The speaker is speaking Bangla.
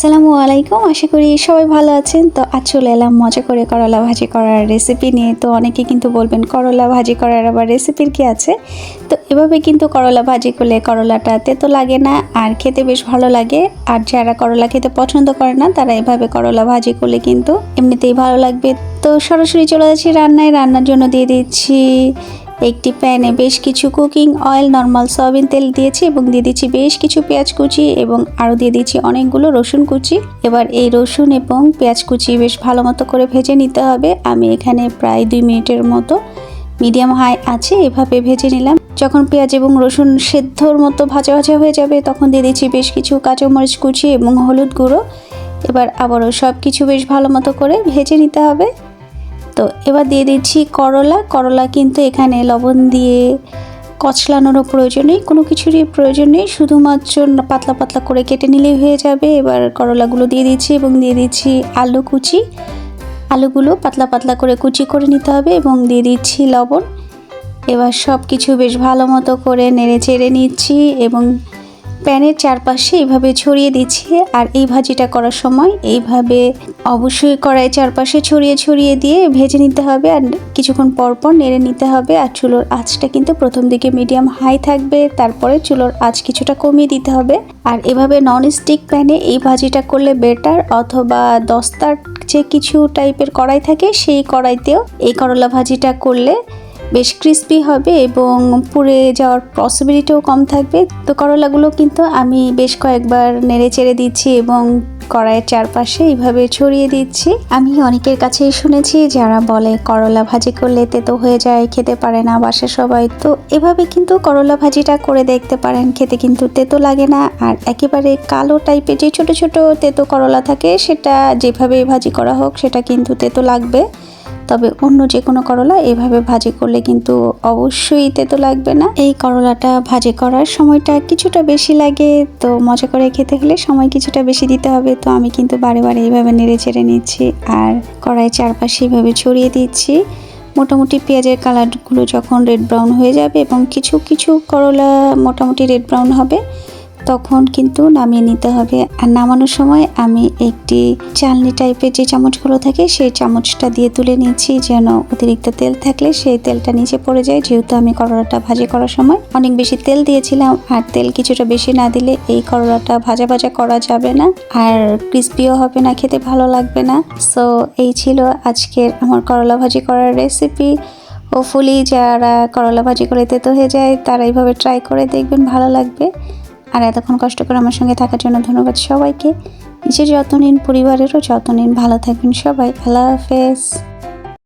আসসালামু আলাইকুম। আশা করি সবাই ভালো আছেন। তো আজ চলে এলাম মজা করে করলা ভাজি করার রেসিপি নিয়ে। তো অনেকে কিন্তু বলবেন, করলা ভাজি করার আবার রেসিপির কি আছে? তো এভাবে কিন্তু করলা ভাজি করলে করলাটা তেতো লাগে না আর খেতে বেশ ভালো লাগে। আর যারা করলা খেতে পছন্দ করে না, তারা এভাবে করলা ভাজি করলে কিন্তু এমনিতেই ভালো লাগবে। তো সরাসরি চলে যাচ্ছি রান্নায়। রান্নার জন্য দিয়ে দিচ্ছি একটি প্যানে বেশ কিছু কুকিং অয়েল, নর্মাল সয়াবিন তেল দিয়েছি এবং দিয়ে দিচ্ছি বেশ কিছু পেঁয়াজ কুচি এবং আরও দিয়ে দিচ্ছি অনেকগুলো রসুন কুচি। এবার এই রসুন এবং পেঁয়াজ কুচি বেশ ভালো মতো করে ভেজে নিতে হবে। আমি এখানে প্রায় দুই মিনিটের মতো মিডিয়াম হাই আছে, এভাবে ভেজে নিলাম। যখন পেঁয়াজ এবং রসুন সেদ্ধর মতো ভাজা ভাজা হয়ে যাবে, তখন দিয়ে দিচ্ছি বেশ কিছু কাঁচামরিচ কুচি এবং হলুদ গুঁড়ো। এবার আবারও সব কিছু বেশ ভালো মতো করে ভেজে নিতে হবে। এবার দিয়ে দিচ্ছি করলা। করলা কিন্তু এখানে লবণ দিয়ে কচলানোরও প্রয়োজন নেই, কোনো কিছুরই প্রয়োজন নেই। শুধুমাত্র পাতলা পাতলা করে কেটে নিলেই হয়ে যাবে। এবার করলাগুলো দিয়ে দিচ্ছি এবং দিয়ে দিচ্ছি আলু কুচি। আলুগুলো পাতলা পাতলা করে কুচি করে নিতে হবে এবং দিয়ে দিচ্ছি লবণ। এবার সব কিছু বেশ ভালো মতো করে নেড়ে চেড়ে নিচ্ছি এবং প্যানের চারপাশে এইভাবে ছড়িয়ে দিচ্ছি আর এই ভাজিটা করার সময় এইভাবে অবশ্যই কড়াই চারপাশে ছড়িয়ে ছড়িয়ে দিয়ে ভেজে নিতে হবে আর কিছুক্ষণ পর পর নেড়ে নিতে হবে আর চুলোর আঁচটা কিন্তু প্রথম দিকে মিডিয়াম হাই থাকবে, তারপরে চুলোর আঁচ কিছুটা কমিয়ে দিতে হবে। আর এভাবে নন স্টিক প্যানে এই ভাজিটা করলে বেটার অথবা দস্তার যে কিছু টাইপের কড়াই থাকে সেই কড়াইতেও এই করলা ভাজিটা করলে বেশ ক্রিস্পি হবে এবং পুড়ে যাওয়ার পসিবিলিটিও কম থাকবে। তো করলাগুলো কিন্তু আমি বেশ কয়েকবার নেড়ে চেড়ে দিচ্ছি এবং কড়াইয়ের চারপাশে এইভাবে ছড়িয়ে দিচ্ছি। আমি অনেকের কাছেই শুনেছি যারা বলে, করলা ভাজি করলে তেতো হয়ে যায়, খেতে পারে না বাসা সবাই। তো এভাবে কিন্তু করলা ভাজিটা করে দেখতে পারেন, খেতে কিন্তু তেতো লাগে না। আর একেবারে কালো টাইপের যে ছোট ছোট তেতো করলা থাকে, সেটা যেভাবে ভাজি করা হোক, সেটা কিন্তু তেতো লাগবে। তবে অন্য যে কোনো করলা এভাবে ভাজি করলে কিন্তু অবশ্যই তেতো লাগবে না। এই করলাটা ভাজি করার সময়টা কিছুটা বেশি লাগে, তো মজা করে খেতে হলে সময় কিছুটা বেশি দিতে হবে। তো আমি কিন্তু বারে বারে এইভাবে নেড়ে চেড়ে নিচ্ছি আর কড়াই চারপাশে এইভাবে ছড়িয়ে দিচ্ছি। মোটামুটি পেঁয়াজের কালারগুলো যখন রেড ব্রাউন হয়ে যাবে এবং কিছু কিছু করলা মোটামুটি রেড ব্রাউন হবে তখন কিন্তু নামিয়ে নিতে হবে। আর নামানোর সময় আমি একটি চালনি টাইপের যে চামচগুলো থাকে, সেই চামচটা দিয়ে তুলে নিচ্ছি যেন অতিরিক্ত তেল থাকলে সেই তেলটা নিচে পড়ে যায়। যেহেতু আমি করলাটা ভাজি করার সময় অনেক বেশি তেল দিয়েছিলাম, আর তেল কিছুটা বেশি না দিলে এই করলাটা ভাজা ভাজা করা যাবে না আর ক্রিস্পিও হবে না, খেতে ভালো লাগবে না। সো এই ছিল আজকের আমার করলা ভাজি করার রেসিপি হোপফুলি যারা করলা ভাজি করে তেতো হয়ে যায়, তারা এইভাবে ট্রাই করে দেখবেন, ভালো লাগবে। আর এতক্ষণ কষ্ট করে আমার সঙ্গে থাকার জন্য ধন্যবাদ সবাইকে। নিজের যত্ন নিন, পরিবারেরও যত্ন নিন। ভালো থাকবেন সবাই। আল্লাহ হাফেজ।